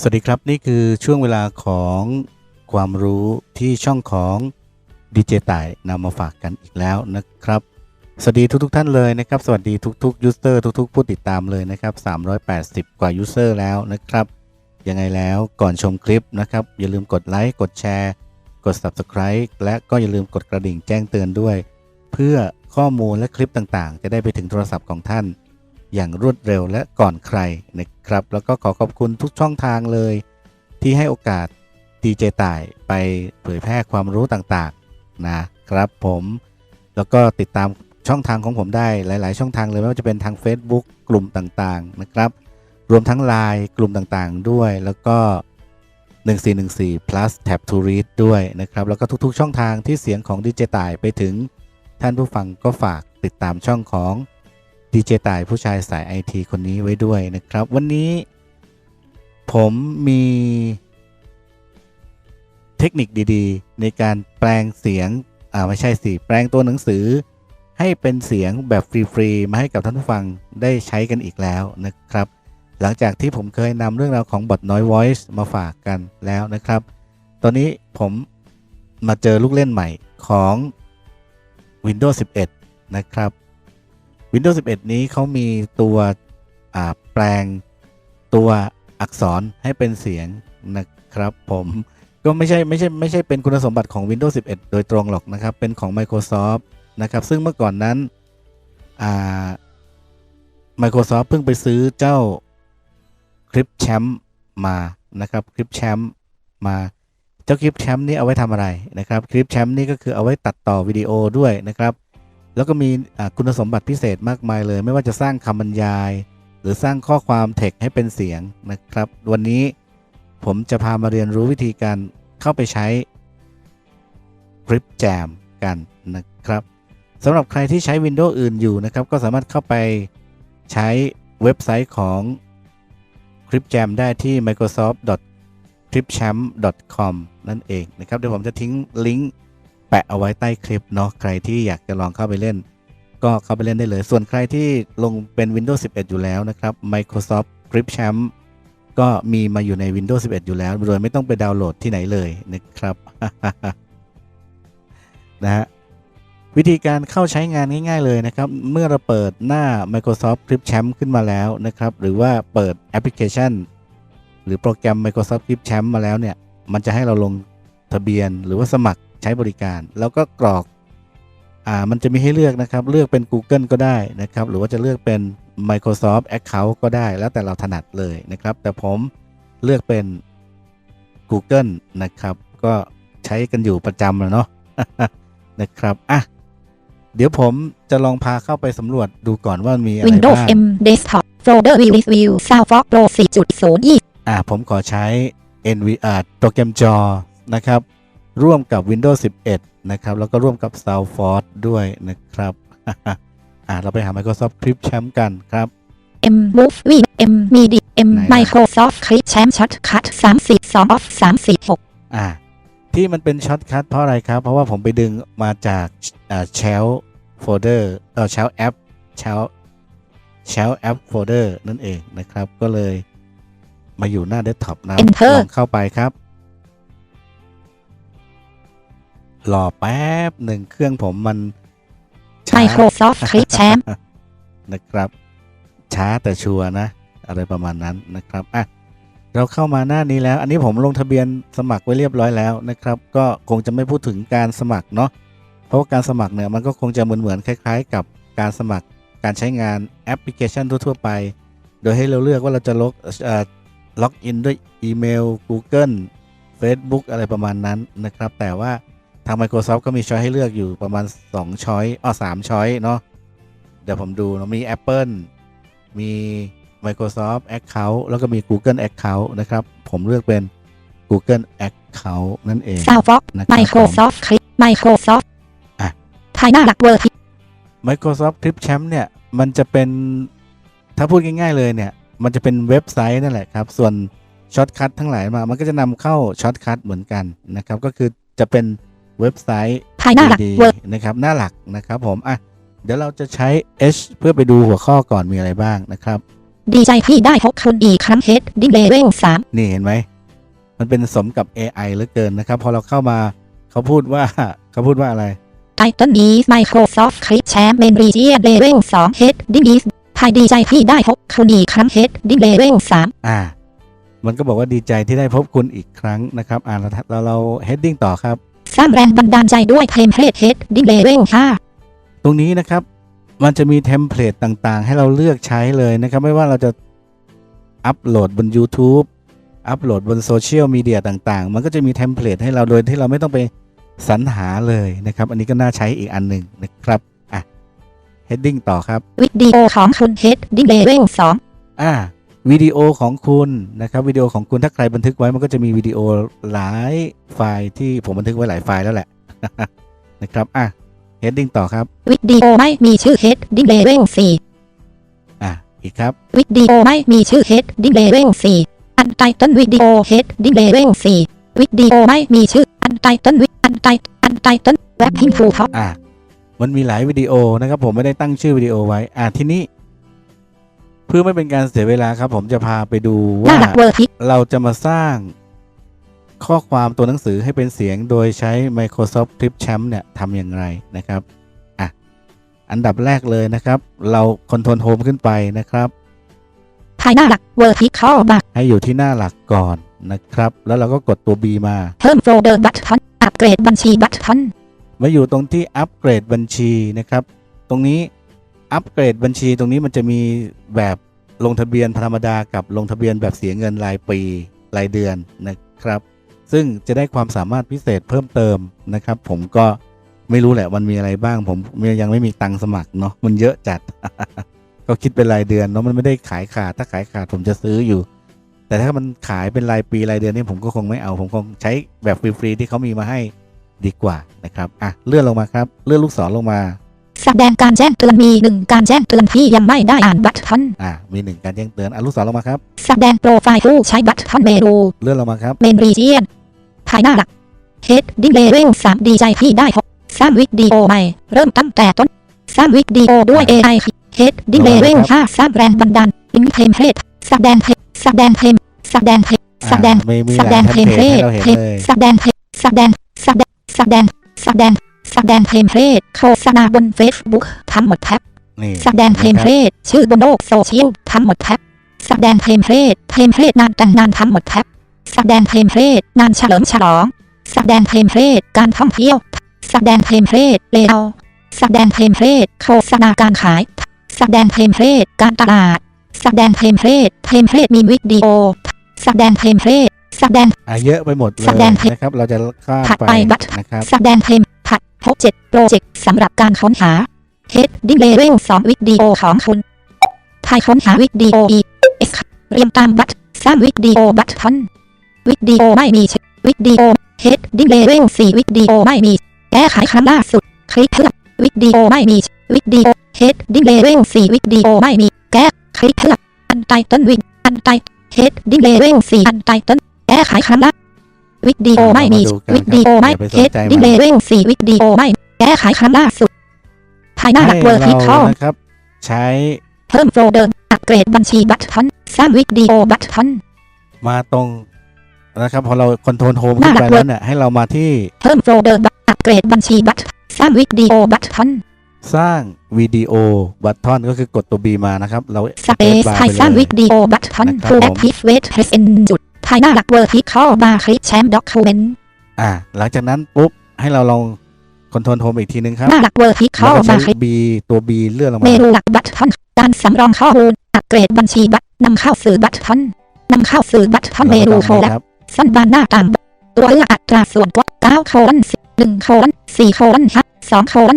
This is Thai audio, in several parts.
สวัสดีครับ นี่คือช่วงเวลาของความรู้ที่ช่องของดีเจต่ายนำมาฝากกันอีกแล้วนะครับ สวัสดีทุกๆทท่านเลยนะครับ สวัสดีทุกๆยูสเซอร์ทุกๆ ผู้ติดตามเลยนะครับ 380 กว่ายูสเซอร์แล้วนะครับ ยังไงแล้วก่อนชมคลิปนะครับ อย่าลืมกดไลค์กดแชร์ กด Subscribe และก็อย่าลืมกดกระดิ่งแจ้งเตือนด้วย เพื่อข้อมูลและคลิปต่างๆ จะได้ไปถึงโทรศัพท์ของท่าน อย่างรวดเร็วและก่อนใครนะครับ แล้วก็ขอขอบคุณทุกช่องทางเลย ที่ให้โอกาสดีเจต่ายไปเผยแพร่ความรู้ต่างๆนะครับผมแล้วก็ติดตามช่องทางของผมได้หลาย ๆ ช่องทางเลยไม่ว่าจะเป็นทาง Facebook กลุ่มต่างๆนะครับ รวมทั้ง Line กลุ่มต่างๆ ด้วย แล้วก็ 1414 plus tab to read ด้วยนะครับ แล้วก็ทุกๆ ช่องทางที่เสียงของดีเจต่ายไปถึงท่านผู้ฟังก็ฝากติดตามช่องของ ดีเจต่ายผู้ชายสายไอทีคนนี้ไว้ด้วยนะครับ วันนี้ผมมีเทคนิคดีๆ ในการแปลงเสียง อ่า ไม่ใช่สิ แปลงตัวหนังสือ ให้เป็นเสียงแบบฟรีๆ มาให้กับท่านผู้ฟังได้ใช้กันอีกแล้วนะครับ หลังจากที่ผมเคยนำเรื่องราวของบอท Noise Voice มาฝากกันแล้วนะครับ ตอนนี้ผมมาเจอลูกเล่นใหม่ของ Windows 11 นะครับ Windows 11 นี้เขามีตัวแปลงตัวอักษรให้เป็นเสียงนะครับผมก็ไม่ใช่ไม่ใช่ไม่ใช่เป็นคุณสมบัติของ Windows 11 โดยตรงหรอกนะครับ เป็นของ Microsoft นะครับ ซึ่งเมื่อก่อนนั้น Microsoft เพิ่งไปซื้อเจ้าคลิปแชมป์มานะครับคลิปแชมป์มาเจ้าคลิปแชมป์นี่เอาไว้ทำอะไรนะครับคลิปแชมป์นี่ก็คือเอาไว้ตัดต่อวิดีโอด้วยนะครับ แล้วก็มีคุณสมบัติพิเศษมากมายเลย ไม่ว่าจะสร้างคำบรรยาย หรือสร้างข้อความเทคให้เป็นเสียงนะครับ วันนี้ผมจะพามาเรียนรู้วิธีการเข้าไปใช้คลิปแจมกันนะครับสำหรับใครที่ใช้ Windows อื่นอยู่นะครับ ก็สามารถเข้าไปใช้เว็บไซต์ของคลิปแจมได้ที่ microsoft.clipchamp.com นั่นเองนะครับ เดี๋ยวผมจะทิ้งลิงก์ แปะเอาไว้ใต้คลิปเนาะใครที่อยากจะลองเข้าไปเล่น ก็เข้าไปเล่นได้เลย ส่วนใครที่ลงเป็น Windows 11 อยู่แล้วนะครับ Microsoft Clipchamp ก็มีมาอยู่ใน Windows 11 อยู่แล้ว โดยไม่ต้องไปดาวน์โหลดที่ไหนเลยนะครับนะฮะวิธีการเข้าใช้งานง่าย ๆ เลยนะครับ เมื่อเราเปิดหน้า Microsoft Clipchamp ขึ้นมาแล้วนะครับ หรือว่าเปิดแอปพลิเคชัน หรือโปรแกรม Microsoft Clipchamp มาแล้วเนี่ย มันจะให้เราลงทะเบียนหรือว่าสมัคร ใช้บริการ แล้วก็กรอกอ่ามันจะมีให้เลือกนะครับ เลือกเป็น Google ก็ได้นะครับ หรือว่าจะเลือกเป็น Microsoft Account ก็ได้ แล้วแต่เราถนัดเลยนะครับ แต่ผมเลือกเป็น Google นะครับ ก็ใช้กันอยู่ประจำแล้วเนาะนะครับอะเดี๋ยวผมจะลองพาเข้าไปสำรวจดูก่อนว่ามีอะไร Windows บ้าง M Desktop Folder View View Soundfox Pro 4.0อ่าผมขอใช้ NVR โปรแกรมจอนะครับ ร่วมกับ Windows 11 นะครับ แล้วก็ร่วมกับ SoundForce ด้วยนะครับ อ่าเราไปหา Microsoft Clipchamp กันครับ M Movie M Media M ไหนล่ะ Microsoft Clipchamp Shortcut 342 Off 346อ่าที่มันเป็นช็อตคัทเพราะอะไรครับ เพราะว่าผมไปดึงมาจากอ่า Shell Folder เออ Shell App Shell Shell App Folder นั่นเองนะครับ ก็เลยมาอยู่หน้าเดสก์ท็อปนะ Enter ลองเข้าไปครับ รอแป๊บหนึ่งเครื่องผมมันช้า Microsoft Clipchamp นะครับ ช้าแต่ชัวร์นะ อะไรประมาณนั้นนะครับอะเราเข้ามาหน้านี้แล้ว อันนี้ผมลงทะเบียนสมัครไว้เรียบร้อยแล้วนะครับ ก็คงจะไม่พูดถึงการสมัครเนาะเพราะว่าการสมัครเนี่ยมันก็คงจะเหมือนเหมือนๆคล้าย ๆ กับการสมัครการใช้งานแอปพลิเคชันทั่วๆไป โดยให้เราเลือกว่าเราจะล็อกเอ่อล็อกอินด้วยอีเมล Google Facebook อะไรประมาณนั้นนะครับ แต่ว่า ทาง Microsoft ก็มีช้อยให้เลือกอยู่ประมาณ 2 ช้อยอ้อ3ช้อยเนาะเดี๋ยวผมดูเนอะมี Apple มี Microsoft Account แล้วก็มี Google Account นะครับ ผมเลือกเป็น Google Account นั่นเอง Soundfox นะครับ Microsoft Clip Microsoft อะภายหน้าหลักเวอร์ Microsoft Clipchamp เนี่ย มันจะเป็นถ้าพูดง่าย ๆ เลยเนี่ย มันจะเป็นเว็บไซต์นั่นแหละครับ ส่วนช็อตคัททั้งหลายมา มันก็จะนำเข้าช็อตคัทเหมือนกันนะครับ ก็คือจะเป็น เว็บไซต์ภายหน้าหลักดีเวอร์ๆนะครับหน้าหลักนะครับผมอะเดี๋ยวเราจะใช้ H เพื่อไปดูหัวข้อก่อนมีอะไรบ้างนะครับ ดีใจที่ได้พบคุณอีกครั้งเฮดดิ้งเลเวลสามนี่เห็นไหม มันเป็นสมกับ AI เหลือเกินนะครับ พอเราเข้ามาเขาพูดว่าเขาพูดว่าอะไรไทเทนอีส Microsoft คลิปแชมป์เมนรีเจียเลเวลสองเฮดดิ้งอีสภายดีใจที่ได้พบคุณอีกครั้งเฮดดิ้งเลเวลสามอ่า มันก็บอกว่าดีใจที่ได้พบคุณอีกครั้งนะครับ อ่าเราเราเรา heading ต่อครับ สร้างแรงบันดาลใจด้วยเทมเพลตเฮดดิ้งเลเวลห้าตรงนี้นะครับ มันจะมีเทมเพลตต่างๆ ให้เราเลือกใช้เลยนะครับ ไม่ว่าเราจะอัปโหลดบน YouTube อัปโหลดบนโซเชียลมีเดียต่างๆ มันก็จะมีเทมเพลตให้เราโดยที่เราไม่ต้องไปสรรหาเลยนะครับ อันนี้ก็น่าใช้อีกอันหนึ่งนะครับ อะ heading ต่อครับ วิดีโอของคุณเฮดดิ้งเลเวลสองอ่า วิดีโอของคุณนะครับวิดีโอของคุณถ้าใครบันทึกไว้มันก็จะมีวิดีโอหลายไฟล์ที่ผมบันทึกไว้หลายไฟล์แล้วแหละ นะครับอะ heading ต่อครับ วิดีโอไม่มีชื่อเฮดดิ้งเลเวลสี่อะอีกครับ วิดีโอไม่มีชื่อเฮดดิ้งเลเวลสี่อันไตเติลวิดีโอเฮดดิ้งเลเวลสี่วิดีโอไม่มีชื่ออันไตเติลวิอันไตอันไตเติลเว็บพิมพ์ฟูท็อปอะมันมีหลายวิดีโอนะครับผมไม่ได้ตั้งชื่อวิดีโอไว้อะทีนี้ เพื่อไม่เป็นการเสียเวลาครับ ผมจะพาไปดูหน้าว่าหลักเวอร์ทิกเราจะมาสร้างข้อความตัวหนังสือให้เป็นเสียงโดยใช้ Microsoft Clipchamp เนี่ยทำอย่างไรนะครับอะอันดับแรกเลยนะครับ เราคอนโทรลโฮมขึ้นไปนะครับภายหน้าหลักเวอร์ทิกเข้ามาให้อยู่ที่หน้าหลักก่อนนะครับ แล้วเราก็กดตัว B มาเพิ่มโฟลเดอร์บัตทอนอัปเกรดบัญชีบัตทอนมาอยู่ตรงที่อัปเกรดบัญชีนะครับ ตรงนี้ อัปเกรดบัญชีตรงนี้มันจะมีแบบลงทะเบียนธรรมดากับลงทะเบียนแบบเสียเงินรายปีรายเดือนนะครับ ซึ่งจะได้ความสามารถพิเศษเพิ่มเติมนะครับ ผมก็ไม่รู้แหละมันมีอะไรบ้าง ผมยังไม่มีตังสมัครเนาะมันเยอะจัด ก็คิดเป็นรายเดือนเนาะมันไม่ได้ขายขาดถ้าขายขาดผมจะซื้ออยู่ แต่ถ้ามันขายเป็นรายปีรายเดือนนี่ผมก็คงไม่เอา ผมคงใช้แบบฟรีๆที่เขามีมาให้ดีกว่านะครับอะเลื่อนลงมาครับ เลื่อนลูกศรลงมา แสดงการแจ้งเตือนมีหนึ่งการแจ้งเตือนที่ยังไม่ได้อ่านบัตทอนอะมีหนึ่งการแจ้งเตือนอะลูกศรลงมาครับ แสดงโปรไฟล์ผู้ใช้บัตทอนเมนูเลื่อนลงมาครับเมนรีเจียนภายหน้าหลักเฮดดิ้งเลเวลสามดีใจที่ได้พบสร้างวิดีโอใหม่ เริ่มตั้งแต่ต้นสร้างวิดีโอด้วย AI เฮดดิ้งเลเวลห้าสร้างแรงบันดาลลิงก์เทมเพลตแสดงเพลตแสดงเพลตแสดงเพลตแสดงอะมีมีแสหดลายงเทเทมมเพเพลลตให้ตเราเห็นเลยแสดงเพลตแสดงแสดงแสดงแสดง แสดงเทมเพลตโฆษณาบน Facebook ทำหมดแท็บนี่แสดงเทมเพลตชื่อบนโลกโซเชียลทำหมดแท็บแสดงเทมเพลตเทมเพลตนานแต่งนานทำหมดแท็บแสดงเทมเพลตงานเฉลิมฉลองแสดงเทมเพลตการท่องเที่ยวแสดงเทมเพลตเลเยอร์แสดงเทมเพลตโฆษณาการขายแสดงเทมเพลตการตลาดแสดงเทมเพลตเทมเพลตมีวิดีโอแสดงเทมเพลตแสดงอะเยอะไปหมดเลยแสดงเพลงนะครับ เราจะข้ามถัดไปไปบัตรนะครับแสดงเพลงผัดพ บเจ็ดโปรเจกต์สำหรับการค้นหา Head d i n g l e v e l สองวิดีโอของคุณภายค้นหาวิดีโอ e x เรียงตามบัตรสร้างวิดีโอบัตทอนวิดีโอไม่มีวิดีโอ Head d i n g l e v e l สี่วิดีโอไม่มี แก้ไขครั้งล่าสุด คลิกเพื่อวิดีโอไม่มีวิดีโอ Head d i n g l e v e l สี่วิดีโอไม่มี แก้คลิกเพื่ออันไตเติ้ลวิดอันไต Head d i n g l e v e l 4 อันไตเติ้ลแก้ไขครั้งล่า วิดีโอไม่มีเรามาดูกันวิดีโอไม่ครับอย่าไปสนเฮดใจมันดิ้งเลเวลสี่วิดีโอไม่แก้ไขครั้งล่าสุดภายหน้าหลักให้เวอร์ทิคอเราลนะครับ ใช้เพิ่มโฟลเดอร์อัปเกรดบัญชีบัตทอนสร้างวิดีโอบัตทอนมาตรงนะครับพอเราคอนโทรลโฮมหขึ้น้านหลัไปกแล้วเนี่ยให้เรามาที่เพิ่มโฟลเดอร์อัปเกรดบัญชีบัตสร้างวิดีโอบัตทอนสร้างวิดีโอบัตทอนก็คือกดตัว B มานะครับ เราสเปซบาร์ภายไปสร้างเลวิยดีโอบัตทอนนะครับฟูลผมแอคทีฟเวทเพรสเอนจุด ภายหน้าหลักเวอร์ทิคอลมาคลิกแชมป์ด็อกคูเมนต์อ่า หลังจากนั้นปุ๊บให้เราลองคอนโทรลโฮมอีกทีนึงครับหน้าหลักเวอร์ทิคแล้วอลก็ใช้มาคลิก B ตัว B เลื่อนลงเมมานูหลักบัตทอนการสำรองข้อมูลอัปเกรดบัญชีบัตนำเข้าสื่อบัตทอนนำเข้าสื่อบัตทอนเมนูโฟลครับสั้นบานหน้าต่างตัวเลือกอัตราส่วนกว่า9โคลน1โคลน4โคลน5 2โคลน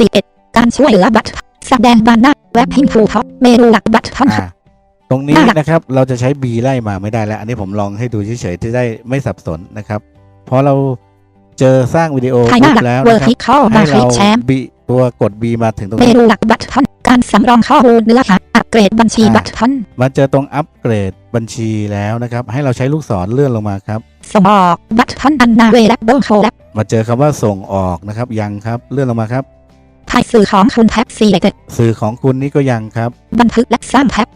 21การช่วยเหลือบัตรแสดงบานหน้าเว็บพิมพ์ฟูท็อปเมนูหลักบัตรท่อนอ่า ตรงนี้หน้าหลักนะครับเราจะใช้ B ไล่มาไม่ได้แล้ว อันนี้ผมลองให้ดูเฉยๆที่ได้ไม่สับสนนะครับพอเราเจอสร้างวิดีโอภายหน้าปุ๊หลักบแล้วเวอนะร์ครัทิบคอลให้มาคลิเรากแชมป์ B ตัวกด B มาถึงตรงเมนี้นูหลักบัตรท่อนการสำรองข้อมูลเนื้อหาอัปเกรดบัญชีอ่าบัตรท่อนมาเจอตรงอัปเกรดบัญชีแล้วนะครับ ให้เราใช้ลูกศรเลื่อนลงมาครับ ส่งออกบัตรท่อนอันนาเวลเบิลโคลมาเจอคำว่าส่งออกนะครับยังครับเลื่อนลงมาครับถ่ายสื่อของคุณแท็บซีเล็กสื่อของคุณนี่ก็ยังครับ บันทึกและสร้างแท็บ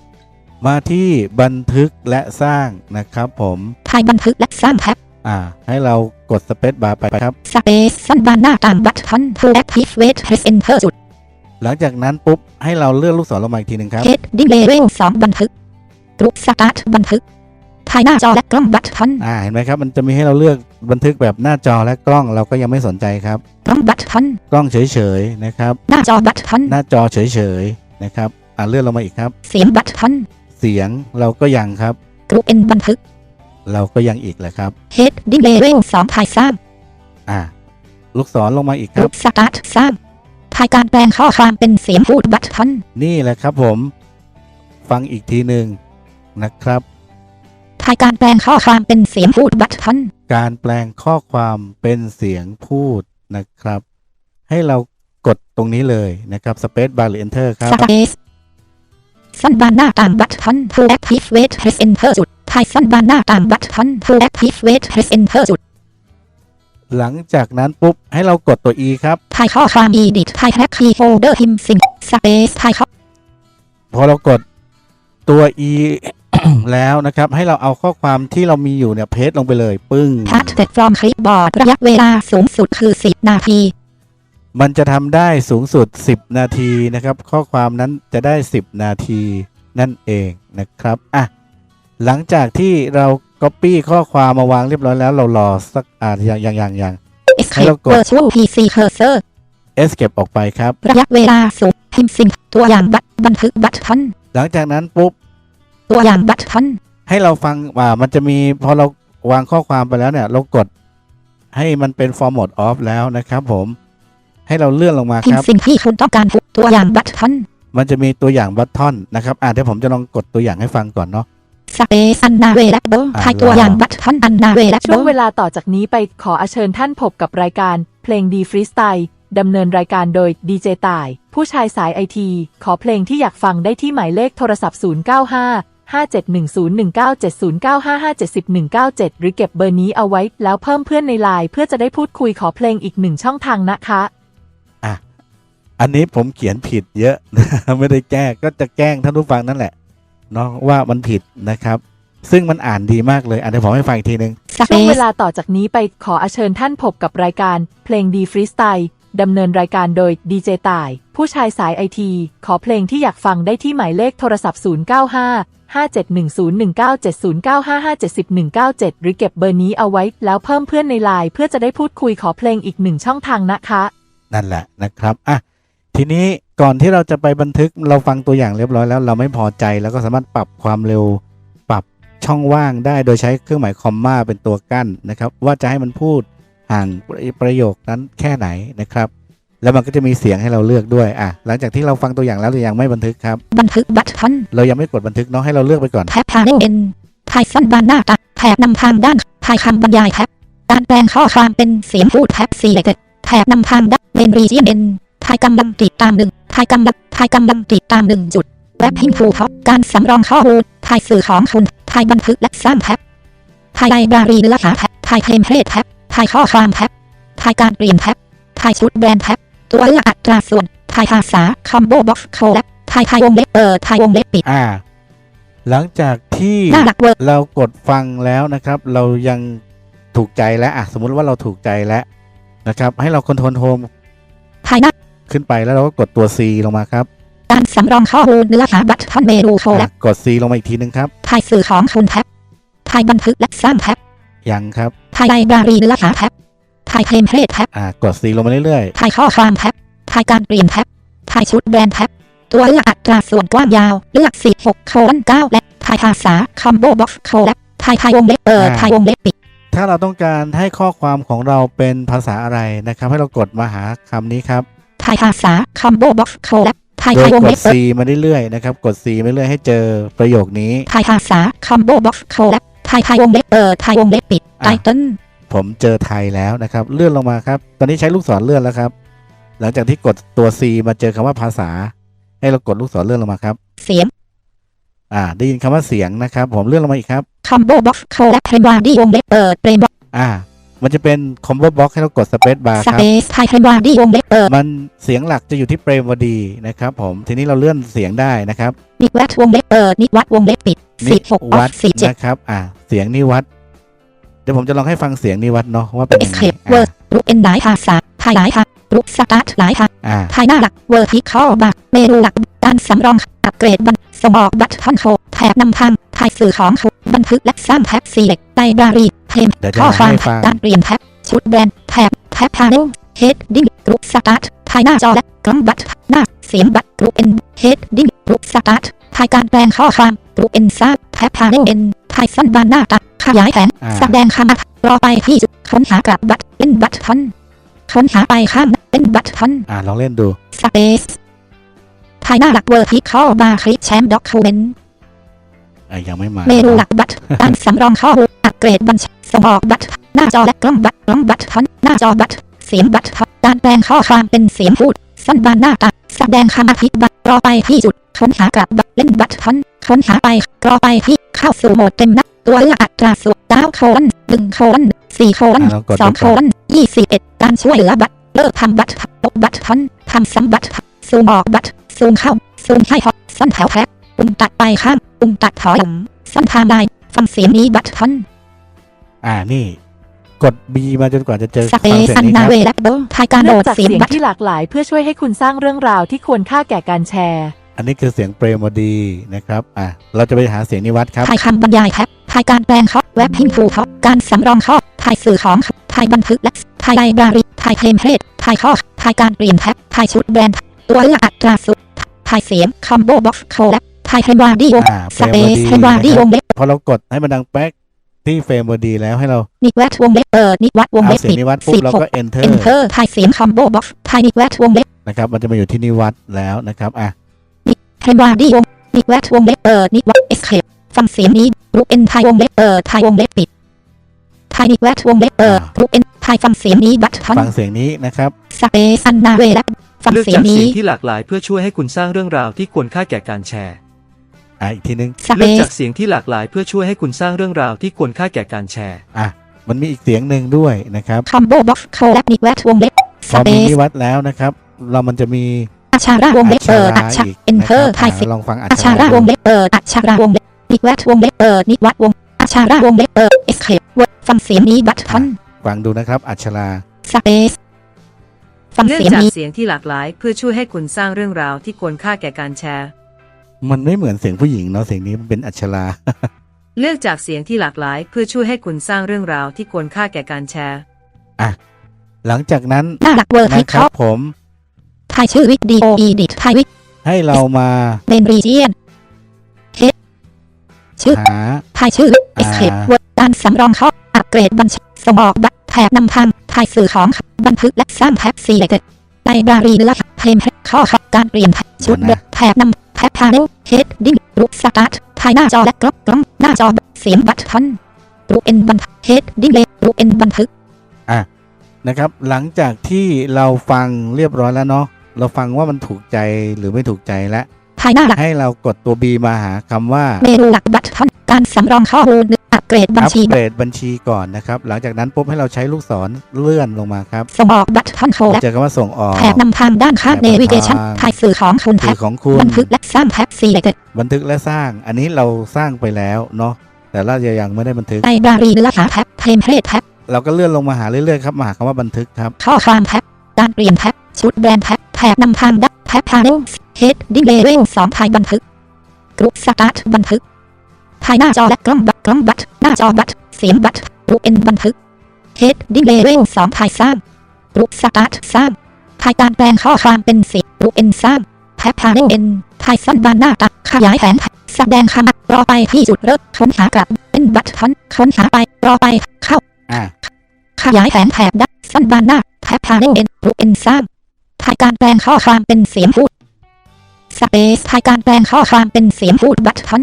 มาที่บันทึกและสร้างนะครับผมไทยบันทึกและสร้างแท็บอ่า ให้เรากดสเปซบาร์ไปครับสเปซสั้นบานหน้าต่างบัตทอนทูแอคทีฟเวทเพรสเอนเตอร์จุด หลังจากนั้นปุ๊บ ให้เราเลื่อนลูกศรลงมาอีกทีหนึ่งครับเฮดดิ้งเลเวลสองบันทึกกรุ๊ปสตาร์ทบันทึกภายหน้าจอและกล้องบัตทอนอ่า เห็นไหมครับ มันจะมีให้เราเลือกบันทึกแบบหน้าจอและกล้องเราก็ยังไม่สนใจครับกล้องบัตทอนกล้องเฉยๆนะครับ หน้าจอบัตทอนหน้าจอเฉยๆนะครับ อ่าเลื่อนลงมาอีกครับ เสียงบัตทอน เสียงเราก็ยังครับกรุ๊ปเอ็นบันทึก เราก็ยังอีกแหละครับเฮดดิ้งเลเวลสองไทยสร้างอ่า ลูกศรลงมาอีกกครัรุ๊บปสตาร์ทสร้างภายการแปลงข้อความเป็นเสียงพูดบัตทอน นี่แหละครับผม ฟังอีกทีหนึ่งนะครับ ภายการแปลงข้อความเป็นเสียงพูดบัตทอน การแปลงข้อความเป็นเสียงพูดนะครับ ให้เรากดตรงนี้เลยนะครับ Space Bar หรือ Enter ครับสเปซ สั้นบานหน้าต่างบัตทอนทูแอคทีฟเวทเพรสเอนเตอร์จุดไทยสั้นบานหน้าต่างบัตทอนทูแอคทีฟเวทเพรสเอนเตอร์จุดหลังจากนั้นปุ๊บ ให้เรากดตัว E ครับไทยข้อความ edit ไทยแท็กคีย์โฟลเดอร์ฮิมซิงสเปซไทยข้อพอเรากดตัว E แล้วนะครับ ให้เราเอาข้อความที่เรามีอยู่เนี่ยเพจลงไปเลย ปึ้งพัดเด็ดฟรอมคลิปบอร์ดระยะเวลาสูงสุดคือ 10 นาที มันจะทำได้สูงสุด 10 นาทีนะครับ ข้อความนั้นจะได้ 10 นาทีนั่นเองนะครับอะหลังจากที่เรา Copy ข้อความมาวางเรียบร้อยแล้วเรารอสักอ่าอย่างอย่างอย่างอย่าง ให้เรา escape กด virtual pc cursor Escape ออกไปครับ ระยะเวลาสูงฮิมซิงตัวอย่างบัตบันทึกบัตทอนหลังจากนั้นปุ๊บ ตัวอย่างบัตทอนให้เราฟังว่ามันจะมีพอเราวางข้อความไปแล้วเนี่ย เรากดให้มันเป็น format off แล้วนะครับผม ให้เราเลื่อนลงมาฮิคมรับซิงที่คุณต้องการตัวอย่างบัตทอนมันจะมีตัวอย่างบัตทอนนะครับอ่าเดี๋ยวผมจะลองกดตัวอย่างให้ฟังก่อนเนาะสเปซอันนาเวลเบิลอ่าไทยตัวอย่างบัตทอนอันนาเวลช่เบิวงลเวลาต่อจากนี้ไปขออาเชิญท่านพบกับรายการ เพลงดีฟรีสไตล์ดำเนินรายการโดยดีเจต่าย ผู้ชายสายไอที ขอเพลงที่อยากฟังได้ที่หมายเลขโทรศัพท์ 095 5710197095570197 หรือเก็บเบอร์นี้เอาไว้แล้วเพิ่มเพื่อนในไลน์เพื่อจะได้พูดคุยขอเพลงอีกหนึ่งช่องทางนะคะ อันนี้ผมเขียนผิดเยอะไม่ได้แก้ก็จะแกล้งท่านผู้ฟังนั่นแหละเนาะว่ามันผิดนะครับ ซึ่งมันอ่านดีมากเลยอะเดี๋ยวผมให้ฟังอีกทีหนึ่งสเปช่วงเวซลาต่อจากนี้ไปขออาเชิญท่านพบกับรายการ เพลงดีฟรีสไตล์ดำเนินรายการโดยดีเจต่าย ผู้ชายสายไอทีขอเพลงที่อยากฟังได้ที่หมายเลขโทรศัพท์ 095 5710197095570197หรือเก็บเบอร์นี้เอาไว้ แล้วเพิ่มเพื่อนในไลน์เพื่อจะได้พูดคุยขอเพลงอีกหนึ่งช่องทางนะคะ นั่นแหละนะครับอะ ทีนี้ก่อนที่เราจะไปบันทึกเราฟังตัวอย่างเรียบร้อยแล้ว เราไม่พอใจแล้วก็สามารถปรับความเร็ว ปรับช่องว่างได้โดยใช้เครื่องหมายคอมมาเป็นตัวกั้นนะครับ ว่าจะให้มันพูดห่างประโยคนั้นแค่ไหนนะครับ แล้วมันก็จะมีเสียงให้เราเลือกด้วยอะหลังจากที่เราฟังตัวอย่างแล้วเรายังไม่บันทึกครับบันทึกบัตทอนเรายังไม่กดบันทึกเนาะให้เราเลือกไปก่อนแท็บพาเนลเอ็นไทยสั้นบานหน้าตัดแถบนำทางด้านไทยคำบรรยายแท็บการแปลงข้อความเป็นเสียงพูดแท็บ selected แถบนำทางด้านเมนรีเจียนเอ็น ไทยกำลังติดตามหนึ่งไทยกำลังไทยกำลังติดตามหนึ่งจุดแวบพิงฟูท็อปการสำรองข้อมูลไทยสื่อของคุณไทยบันทึกและสร้างแท็บไทยไลบรารีเนื้อหาแท็บไทยเทมเพลตแท็บไทยข้อความแท็บไทยการเปลี่ยนแท็บไทยชุดแบรนด์แท็บตัวเลือกอัตราส่วน ไทยภาษาคอมโบบ็อกซ์โคแลไทยไทยวงเล็บเปิดไทยวงเล็บปิดอ่า หลังจากที่หน้าหลักเวิร์เรากดฟังแล้วนะครับ เรายังถูกใจแล้วอะสมมุติว่าเราถูกใจแล้วนะครับ ให้เราคอนโทรลโฮมภายหน้า ขึ้นไปแล้วเราก็กดตัว C ลงมาครับ การสำรองข้อมูลเนื้อหาบัตรทอนเมนูโคและอะกด C ลงมาอีกทีนึงครับไทยสื่อของคุณแท็บไทยบันทึกและสร้างแท็บยังครับไทยไลบรารีเนื้อหาแท็บไทยเทมเพลตแท็บอ่ากด C ลงมาเรื่อยไทยข้อความแท็บไทยการเปลี่ยนแท็บไทยชุดแบรนด์แท็บตัวเลือกอัตราส่วนกว้างยาวเลือก46โคล9และไทยภาษาคอมโบบ็อกซ์โคและไทยไทยวงเล็บเปิดไทยวงเล็บปิดๆถ้าเราต้องการให้ข้อความของเราเป็นภาษาอะไรนะครับ ให้เรากดมาหาคำนี้ครับไท ยภาษาคอมโบบ็อกซ์โคและไทยโดไทยยวงกเล็ดบเปิ C ดมาเรื่อยๆนะครับ กด C มาเรื่อยๆให้เจอประโยคนี้ ไทยภาษาคอมโบบ็อกซ์โคและไทยไทยวงเล็บเปิดไทยวงเล็บปิดไตอะ เติ้ลผมเจอไทยแล้วนะครับ เลื่อนลงมาครับ ตอนนี้ใช้ลูกศรเลื่อนแล้วครับ หลังจากที่กดตัว C มาเจอคำว่าภาษา ให้เรากดลูกศรเลื่อนลงมาครับ เสียงอ่า ได้ยินคำว่าเสียงนะครับ ผมเลื่อนลงมาอีกครับคอมโบบ็อกซ์โคและเพรมวาดีวงเล็บเปิดเปรมอ่า มันจะเป็นคอมโบบ็อกให้เรากดสเปซบาร์สครับ เปซไทยเทวาดีวงเล็บเปิดมันเสียงหลักจะอยู่ที่เปรมวดีนะครับผม ทีนี้เราเลื่อนเสียงได้นะครับนิวัตวงเล็บเปิดนิวัตวงเล็บปิดนิสี่หกออวัฟดสี่เจ็ดนะครับ อ่า เสียงนิวัด เดี๋ยวผมจะลองให้ฟังเสียงนิวัดเนาะว่าเป็นเอ็ยักงเคไงปเวิร์ดอ่ารูปเอ็นหลายภาษาไทยหลายภารูปสตาร์ทหลายภาอ่าภายหน้าหลักเวอร์ทิคอลบักเมนูหลักการสำรองอัปเกรดบันสมอกบัตทอนโคแถบนำทางไทยสื่อของคุณบันทึกและสร้างแท็บซีเล็กไดบรารี เพมเดี๋ยวจะข้อความให้ฟังการเปลี่ยนแท็บชุดแบรนด์แท็บแท็บพาเนลเฮดดิ้งกรุ๊ปสตาร์ทภายหน้าจอและกล้องบัตหน้าเสียงบัตกรุ๊ปเอ็นเฮดดิ้งกรุ๊ปสตาร์ทภายการแปลงข้อความกรุ๊ปเอ็นซ่าแท็บพาเนลเอ็นไทสันบานหน้าตัดขยายแผนอ่าแสดงคำรอไปที่จุดค้นหากลับบัตเป็นบัตทอนค้นหาไปข้ามเป็นบัตทอนอ่าลองเล่นดูสเปซภายหน้าหลักเวอร์ทิคอลบาร์คลิกแชมป์ด็อกคูเมนต์อ่ายังไม่มาเมนูหลักบัตรการสำรองข้อมูลอัปเกรดบัญชี สมอกบัตรหน้าจอและกล้องบัตรกล้องบัตรทอนหน้าจอบัตรเสียงบัตรทอนการแปลงข้อความเป็นเสียงพูด สั้นบานหน้าตาแสดงคำอธิบายรอไปที่จุด ค้นหากลับบัตรเล่นบัตรทอนค้นหาไปรอไปที่เข้าสู่โหมดเต็มนับตัวเลือกอัตราส่วนเก้าโคนหนึ่งโคนสี่โคนอะลองกดสองดูโคก่อนนยี่สิบเอ็ดการช่วยเหลือบัตรเลิกทำบัตรปกบัตรทอนทำซ้ำบัตรซูมออกบัตรซูมเข้าซูมให้ฮอตสั้นแถวแท็บปุ่มตัดไปข้ามปุ่มตัดถอยหลังสั้นไทม์ไลน์ฟังเสียงนี้บัตรทอน อ่านี่ กด B มาจนกว่าจะเจอสเปฟังซเสียงอันนี้คนารับเวและเบลทายการโหลเนื่องดจากเสียงเสียงบัตรที่หลากหลายเพื่อช่วยให้คุณสร้างเรื่องราวที่ควรค่าแก่การแชร์ อันนี้คือเสียงเปรมวดีนะครับอ่าเราจะไปหาเสียงนิวัดครับ ทายคำบรรยายแท็บทายการแปลงข้อเว็บพิมพ์ฟูท็อปการสำรองข้อทายสื่อของทายบันทึกและทายไลบรารีทายเทมเพลตทายข้อทายการเปลี่ยนแท็บทายชุดแบรนด์ตัวเลือกอัตราสุดทายเสียงคอมโบบ็อกซ์โคแลบทายเทมวาดีวงอ่าสเปซ frame เทมวาดีวงเล็บ พอเรากดให้มันดังแป๊ก ที่เฟรมวดีแล้วให้เรานิเวทวงเล็บเปิดนิวัตวงเอาเล็บเสียงปิดนิวัดปุ๊สิบบเราหกก็ enter เอนเตอร์ทายเสียงคอมโบบ็อกซ์ทายนิเวทวงเล็บนะครับ มันจะมาอยู่ที่นิวัดแล้วนะครับอะเทมวาดีวงนิเวทวงเล็บเปิดนิวัตเอ็กเคปฟังเสียงนี้รูปเอ็นไทยวงเล็บเปิดไทยวงเล็บปิดไทยนิเวทวงเล็บเปิดรูปเอ็นไทยฟังเสียงนี้บัตทอนฟังเสียงนี้นะครับสเปซอันนาเวและฟังเลือกเสียงจากนี้เสียงที่หลากหลายเพื่อช่วยให้คุณสร้างเรื่องราวที่ควรค่าแก่การแชร์ อะอีกทีนึงสเปเลือกซจากเสียงที่หลากหลายเพื่อช่วยให้คุณสร้างเรื่องราวที่ควรค่าแก่การแชร์ อะ มันมีอีกเสียงหนึ่งด้วยนะครับคอมโบบ็อกซ์โคแลบนิเวทวงเล็บพสอเปมีซนิวัดแล้วนะครับ เรามันจะมีอาชาราวงเล็บเปิดอัชชาอีกเอนนะเตคอรับร์ไทยอะสิลองฟังอัอาชาราชาวงเล็บเปิดอัชาราวงเล็บนิเวทวงเล็บเปิดนิวัตวงอาชาราวงเล็บเปิดเอ็กเคปฟังเสียงนี้บัตทอนฟังดูนะครับอัชราสเปซฟังเลือกเสียงจากนี้เสียงที่หลากหลาย เพื่อช่วยให้คุณสร้างเรื่องราวที่ควรค่าแก่การแชร์ มันไม่เหมือนเสียงผู้หญิงเนาะเสียงนี้มันเป็นอัชรา เลือกจากเสียงที่หลากหลาย เพื่อช่วยให้คุณสร้างเรื่องราวที่ควรค่าแก่การแชร์หลังจากนั้นหน้าหลักเวอร์ทินะคครัอบผม ไทยชื่อวิดีโออีดิทไทยวิให้เรามาเมนรีเจียนเฮดชื่อหา ไทยชื่อเอ็กเคปเวอร์การสำรองข้ออัปเกรดบัญชีสมอกบัตแถบนำทางไทยสื่อของบันทึกและสร้างแท็บซีเล็กไลบรารีเนื้อเพมข้อการเปลี่ยนชุดเด็แถบนำ แท็บพาเนลเฮดดิ้งรูปสตาร์ทไทยหน้าจอและกล้องกล้องหน้าจอเสียงบัตทอนรูปเอ็นบันทึกเฮดดิ้งเลรูปเอ็นบันทึกนะครับ หลังจากที่เราฟังเรียบร้อยแล้วเนาะเราฟังว่ามันถูกใจหรือไม่ถูกใจแล้วภายหน้าหลักให้เรากดตัว B มาหาคำว่าเมนูหลักบัตทอนการสำรองข้อมูลอัป เกรดบัญอัปชีเกรดบัญชีก่อนนะครับ หลังจากนั้นปุ๊บให้เราใช้ลูกศรเลื่อนลงมาครับส่งออกบัตทอนโคและเจอคำว่าส่งออกแถบนำทางด้านข้างแถเนบนำวิเกชันทางไทยสื่อของคุณคืแท็อบของคุณบันทึกและสร้างแท็บซีเล็กบันทึกและสร้าง อันนี้เราสร้างไปแล้วเนาะแต่เรายังไม่ได้บันทึกไลบรารีเนื้อหาแท็บเทมเพลตแท็บเราก็เลื่อนลงมาหาเรื่อยๆครับมาหาคำว่าบันทึกครับข้อความแท็บการเปลี่ยนแท็บชุดแบรนด์แท็บแถบนำทางดับแท็บพาเนลเฮดดิ้งเลเวลสองไทยบันทึกกรุ๊ปสตาร์ทบันทึก ภายหน้าจอและกล้องบัตรกล้องบัตรหน้าจอบัตรเสียงบัตรรูปเอ็นบันทึกเฮดดิ้งเลเวลสองไทยสร้างกรุ๊ปสตาร์ทสร้างไทยการแปลงข้อความเป็นเสียงรูปเอ็นสร้างแท็บพาเนลเอ็นไทยสั้นบานหน้าตัดขยายแผนแสดงคำรอไปที่จุดเริ่มค้นหากลับเป็นบัตรทอนค้นหาไปรอไปเข้าอ่าขยายแผนแถบดักสั้นบานหน้าแท็บพาเนลเอ็นรูเอ็นซ้ำทายการแปลงข้อความเป็นเสียงพูดสเปซทายการแปลงข้อความเป็นเสียงพูดบัตทอน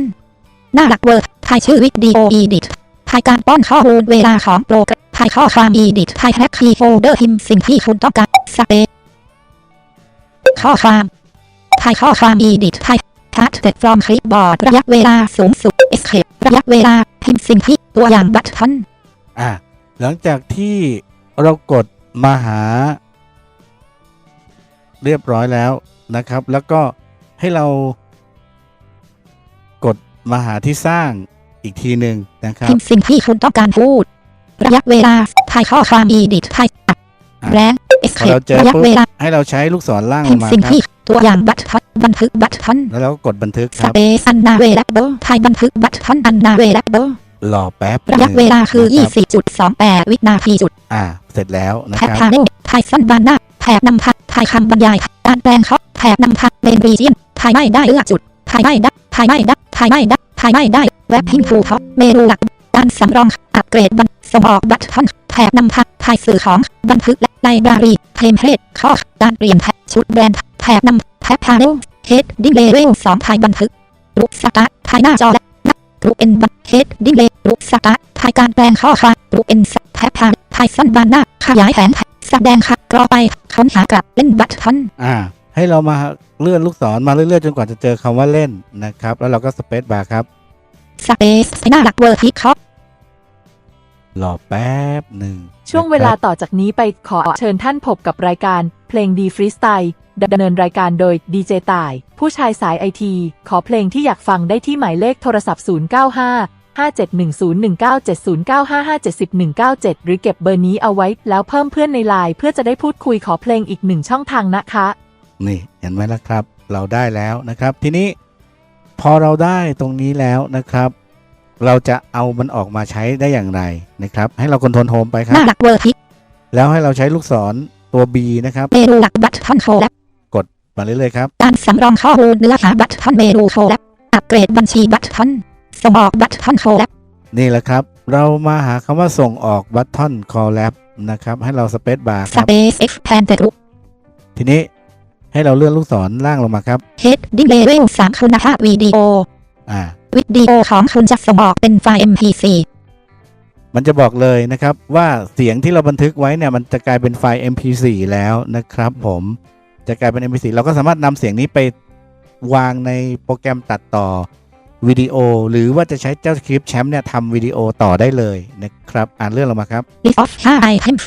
หน้าหลักเวิร์ดทยชื่อวิดีโออีดิททยการป้อนข้อมูลเวลาของโปรแกรมทยข้อความอีดิททยแท็กคีย์โฟลเดอร์พิมสิ่งที่คุณต้องการสเปซข้อความทยข้อความอีดิททยทัชเด็ดฟรอมคลิปบอร์ดระยะเวลาสูงสุดเอสเคประยะเวลาพิมสิ่งที่ตัวอย่างบัตทอนอ่าหลังจากที่เรากดมาหา เรียบร้อยแล้วนะครับ แล้วก็ให้เรา มาหาที่สร้างอีกทีหนึ่งนะครับพิมพ์สิ่งที่คุณต้องการพูด ระยะเวลาไทยข้อความอีดิทไทยอัดอะแรงเอ็กพอเคเราเจอระยะปุ๊บเวลาให้เราใช้ลูกศรล่างลพิงมพ์มาสิ่งครับที่ตัวอย่างบัตทอนบันทึกบัตทอนแล้วเราก็กดบันทึกคสรับเปซอันนาเวลเบิลไทยบันทึกบัตทอนอันนาเวลเบิลรอแป๊บระยะหนึ่งเวลาคือนะครับ20.28 วินาทีจุด อ่า เสร็จแล้วนะแท็บครับพาโนไทยซันบานนาแถบนำทักไทยคำบรรยายการแปลงข้อแถบนำทักเลนรีเจียนไทยไม่ได้เลือกจุดไทยไม่ได้ ไทยไม่ได้ไทยไม่ได้ไทยไม่ได้เว็บพิมพ์ฟูท็อปเมนูหลักการสำรองอัปเกรดบันส่งออกบัตทอนแถบนำทักไทยสื่อของบันทึกและไลบรารีเทมเพลตข้อการเปลี่ยนแท็บชุดแบรนด์แถบนำแท็บพาโนเฮดดิ้งเลเวลสองไทยบันทึกรูปสตาร์ทไทยหน้าจอและรูปเอ็นบันเฮดดิ้งเลรูปสตาร์ทไทยการแปลงข้อความรูปเอ็นแท็บพาไทยสั้นบานหน้าขยายแผนแท็บแสดงค่ะกรอไปค้นหากลับเล่นบัตทอนอ่าให้เรามา เลื่อนลูกศรมาเรื่อยๆ จนกว่าจะเจอคำว่าเล่นนะครับ แล้วเราก็สเปซบาร์ครับสเปซหน้าหลักเวอร์ทิคอรอแป๊บหนึ่งช่วงเวลานะครับต่อจากนี้ไปขอเชิญท่านพบกับรายการเพลงดีฟรีสไตล์ดำเนินรายการโดยดีเจต่าย ผู้ชายสายไอที ขอเพลงที่อยากฟังได้ที่หมายเลขโทรศัพท์ 095 5710197095570197 หรือเก็บเบอร์นี้เอาไว้แล้วเพิ่มเพื่อนในไลน์เพื่อจะได้พูดคุยขอเพลงอีกหนึ่งช่องทางนะคะ นี่เห็นไหมล่ะครับ เราได้แล้วนะครับ ทีนี้พอเราได้ตรงนี้แล้วนะครับ เราจะเอามันออกมาใช้ได้อย่างไรนะครับ ให้เราคอนโทรลโฮมไปคหรับน้าหลักเวอร์ทิแล้วให้เราใช้ลูกศรตัว B นะครับเมนูหลักบัตทอนโคและมาเรื่อยๆครับการสำรองข้อมูลเนื้อหาบัตทอนเมนูโคและอัปเกรดบัญชีบัตทอนส่งออกบัตทอนโคและนี่แหละครับ เรามาหาคำว่าส่งออกบัตทอนคอลแลบนะครับ ให้เราสเปซบาร์สครับเปซเอ็กซ์แพนเตรูทีนี้ ให้เราเลื่อนลูกศรล่างลงมาครับเฮดดิ้งเลเวลสามคุณภาพวิดีโออ่าวิดีโอของคุณจะส่งออกเป็นไฟล์ MP4 มันจะบอกเลยนะครับว่าเสียงที่เราบันทึกไว้เนี่ยมันจะกลายเป็นไฟล์ MP4 แล้วนะครับ ผมจะกลายเป็น MP4 เราก็สามารถนำเสียงนี้ไปวางในโปรแกรมตัดต่อวิดีโอ หรือว่าจะใช้เจ้าคลิปแชมป์เนี่ยทำวิดีโอต่อได้เลยนะครับ อ่านเรื่องลงมาครับ list of 5 items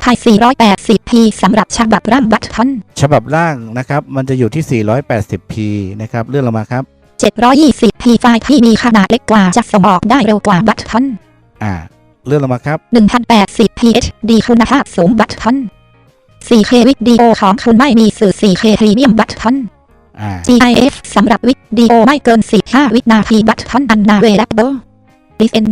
ไทย 480p สำหรับฉบับร่างบัตทอนฉบับล่างนะครับ มันจะอยู่ที่ 480p นะครับ เลื่อนลงมาครับ 720p ไฟล์ที่มีขนาดเล็กกว่าจะส่งออกได้เร็วกว่าบัตทอนอ่า เลื่อนลงมาครับ 1080p HD คุณภาพสูงบัตทอน 4K วิดีโอของคุณไม่มีสื่อ 4K พรีเมียมบัตทอน อ่า GIF สำหรับวิดีโอไม่เกิน15วินาทีบัตทอนอันนาเวลเบิล listen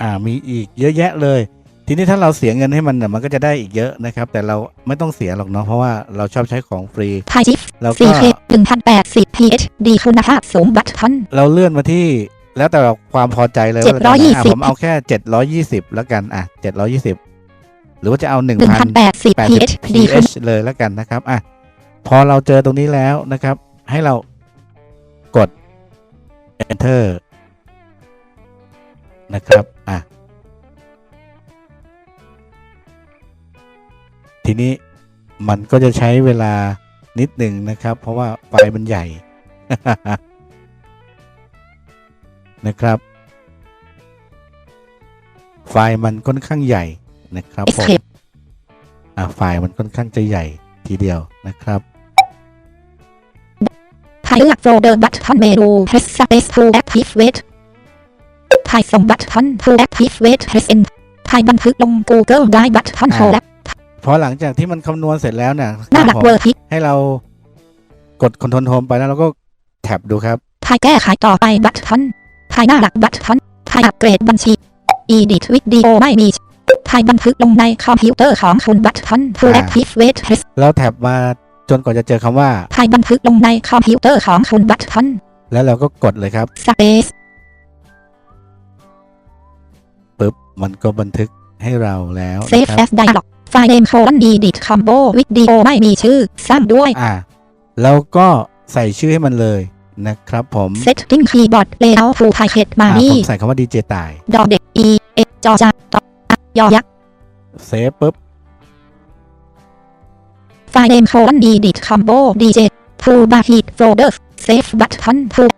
อ่า มีอีกเยอะแยะเลย ทีนี้ถ้าเราเสียเงินให้มันเนี่ยมันก็จะได้อีกเยอะนะครับ แต่เราไม่ต้องเสียหรอกเนาะเพราะว่าเราชอบใช้ของฟรีไทยจิฟแล้วก็ 4K 1080p HD คุณภาพสูงบัตทอนเราเลื่อนมาที่แล้วแต่ความพอใจเลยว่าเราจะ720อะผมเอาแค่720แล้วกันอะ720หรือว่าจะเอา1,080 1080p HD คุณ ph เลยแล้วกันนะครับอะพอเราเจอตรงนี้แล้วนะครับ ให้เรากด enter นะครับ ทีนี้มันก็จะใช้เวลานิดหนึ่งนะครับ เพราะว่าไฟล์มันใหญ่นะครับ ไฟล์มันค่อนข้างใหญ่นะครับผม escape อะไฟล์มันค่อนข้างจะใหญ่ทีเดียวนะครับไทยเลือกโฟลเดอร์บัตทอนเมนู press space to activate ไทยส่งบัตทอน to activate press enter ไทยบันทึกลง Google Drive บัตทอนโคและ พอหลังจากที่มันคำนวณเสร็จแล้วเนี่ยหน้าหลักผมเวอร์ทิให้เรากด Ctrl Home ไปแล้วเราก็แท็บดูครับไทยแก้ไขต่อไปบัตทอนไทยหน้าหลักบัตทอนไทยอัปเกรดบัญชี edit วิดีโอไม่มีไทยบันทึกลงในคอมพิวเตอร์ของคุณบัตทอน to อ่า activate press เราแท็บมาจนกว่าจะเจอคำว่าไทยบันทึกลงในคอมพิวเตอร์ของคุณบัตทอนแล้วเราก็กดเลยครับ space ปึ๊บมันก็บันทึกให้เราแล้วนะ save ครับ as dialog ไฟล์ name colon edit combo วิดีโอไม่มีชื่อซ้ำด้วย อ่าเราก็ใส่ชื่อให้มันเลยนะครับผม setting keyboard layout full Thai head มาอ่านี่ผมใส่คำว่าดีเจตาย ดอเด็ก e เอจอจาตอะยอยักษ์เซฟปุ๊บ ไฟล์ name colon edit combo dj toolbar heat folder save button tool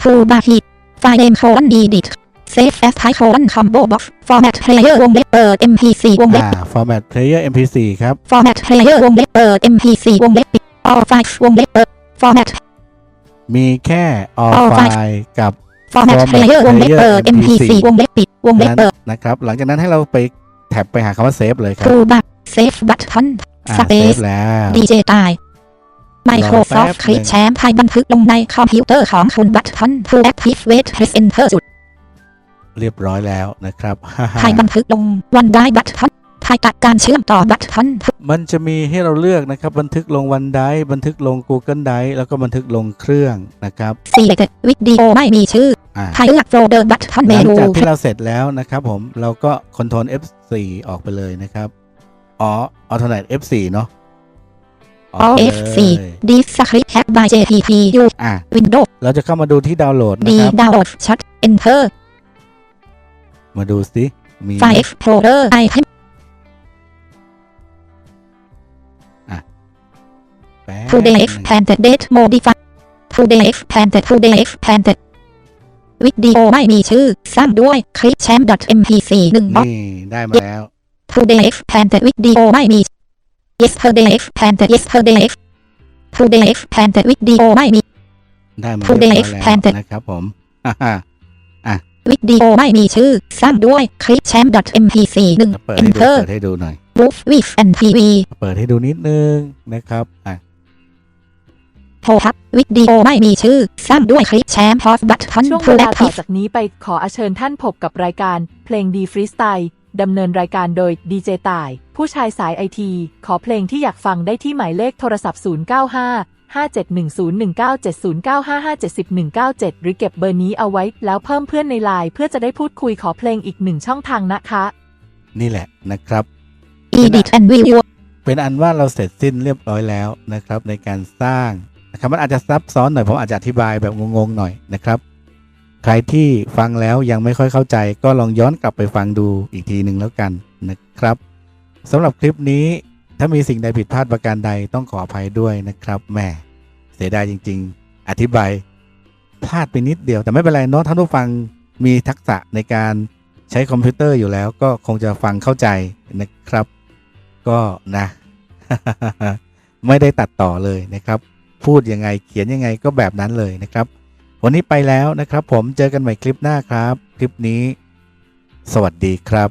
toolbar heat ไฟล์ name colon edit save as type colon combo box format player วงเล็บเปิด mp4 วงเล็บอ่า format player mp4 ครับ format player วงเล็บเปิด mp4 วงเล็บปิด all files วงเล็บเปิด format มีแค่ all all file files กับ format format player วงเล็บเปิด player mp4 MP4 วงเล็บปิด วงเล็บนั้นเปิดนะครับ หลังจากนั้นให้เราไปแท็บไปหาคำว่า save เลยครับ toolbar save button อ่า space save แล้ว DJ ตายรอแป๊ Microsoft บคลิกหนึ่งแชมป์ไทยบันทึกลงในคอมพิวเตอร์ของคุณ button to activate press enter จุด เรียบร้อยแล้วนะครับไทยบันทึกลง one die button ไทยตัดการเชื่อมต่อ button มันจะมีให้เราเลือกนะครับ บันทึกลงวันไดบันทึกลง Google Drive แล้วก็บันทึกลงเครื่องนะครับ selected วิดีโอไม่มีชื่ออ่าไทยเลือกโฟลเดอร์ button หเมลังนูจากที่เราเสร็จแล้วนะครับผมเราก็ Ctrl F4 ออกไปเลยนะครับอ๋อ Alternate F4 เนาะออก all ไป F4 เลย this script hack by JPP U อะ Windows เราจะเข้ามาดูที่ดาวน์โหลด D นะครับ download shut enter มาดูสิมี file explorer item แป๊บ today หนึ่ง expanded date modify today expanded today expanded วิดีโอไม่มีชื่อ สร้างด้วยคลิปแชมป์ .mp4 1 box นี่ได้มาแล้ว today expanded วิดีโอไม่มี yesterday expanded yesterday ex- today expanded วิดีโอไม่มี ได้มา Today เรียบร้อยแล้ว expanded นะครับผมฮ่าฮ่า วิดีโอไม่มีชื่อ สร้างด้วยคลิปแชมป์ .mp4 จะเปิด1ให้ดู enter เปิดให้ดูหน่อย move with and tv เปิดให้ดูนิดนึงนะครับอะโพฮับวิดีโอไม่มีชื่อ สร้างด้วยคลิปแชมป์ pause button ช่วง to เวลาต่อ active จากนี้ไปขออาเชิญท่านพบกับรายการเพลงดีฟรีสไตล์ดำเนินรายการโดยดีเจต่าย ผู้ชายสายไอที ขอเพลงที่อยากฟังได้ที่หมายเลขโทรศัพท์ 095 5710197095570197 หรือเก็บเบอร์นี้เอาไว้ แล้วเพิ่มเพื่อนในไลน์เพื่อจะได้พูดคุยขอเพลงอีกหนึ่งช่องทางนะคะ นี่แหละนะครับ edit and video เป็นอันว่าเราเสร็จสิ้นเรียบร้อยแล้วนะครับ ในการสร้างนะครับมันอาจจะซับซ้อนหน่อยผมอาจจะอธิบายแบบงงๆหน่อยนะครับ ใครที่ฟังแล้วยังไม่ค่อยเข้าใจ ก็ลองย้อนกลับไปฟังดูอีกทีหนึ่งแล้วกันนะครับสำหรับคลิปนี้ ถ้ามีสิ่งใดผิดพลาดประการใดต้องขออภัยด้วยนะครับแหมเสียดายจริง ๆ อธิบายพลาดไปนิดเดียว แต่ไม่เป็นไรเนาะท่านผู้ฟังมีทักษะในการใช้คอมพิวเตอร์อยู่แล้ว ก็คงจะฟังเข้าใจนะครับ ก็นะ ไม่ได้ตัดต่อเลยนะครับ พูดยังไงเขียนยังไงก็แบบนั้นเลยนะครับ วันนี้ไปแล้วนะครับ ผมเจอกันใหม่คลิปหน้าครับ คลิปนี้ สวัสดีครับ